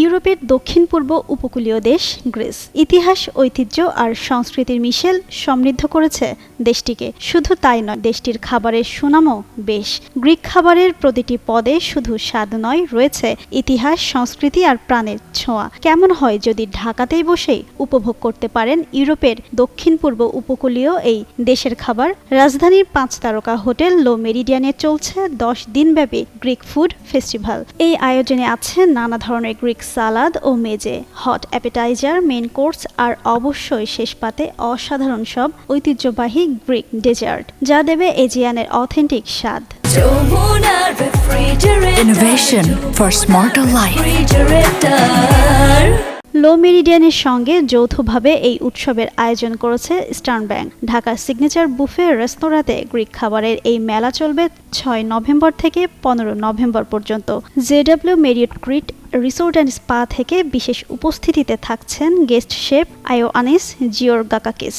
ইউরোপের দক্ষিণ পূর্ব উপকূলীয় দেশ গ্রিস। ইতিহাস, ঐতিহ্য আর সংস্কৃতির মিশেল সমৃদ্ধ করেছে দেশটিকে। শুধু তাই নয়, দেশটির খাবারের সুনামও বেশ। গ্রিক খাবারের প্রতিটি পদে শুধু স্বাদ নয়, রয়েছে ইতিহাস, সংস্কৃতি আর প্রাণের ছোঁয়া। কেমন হয় যদি ঢাকাতেই বসেই উপভোগ করতে পারেন ইউরোপের দক্ষিণ পূর্ব উপকূলীয় এই দেশের খাবার? রাজধানীর পাঁচ তারকা হোটেল লো মেরিডিয়ানে চলছে দশ দিনব্যাপী গ্রিক ফুড ফেস্টিভ্যাল এই আয়োজনে আছে নানা ধরনের গ্রিক সালাদ ও mezze. Hot appetizer main course আর অবশ্যই শেষ পাতে অসাধারণ সব ঐতিহ্যবাহী গ্রিক ডেজার্ট যা দেবে এজিয়ানের অথেন্টিক স্বাদ। Innovation for smarter life. Le মেরিডিয়ানের সঙ্গে যৌথভাবে এই উৎসবের আয়োজন করেছে স্টার্ন ব্যাংক। ঢাকার সিগনেচার বুফে রেস্তোরাঁতে গ্রিক খাবারের এই মেলা চলবে ছয় নভেম্বর থেকে পনেরো নভেম্বর পর্যন্ত। JW Marriott Crete resort and spa থেকে বিশেষ উপস্থিতিতে থাকছেন গেস্ট শেফ আয়ো আনিস জিওর গাকাকিস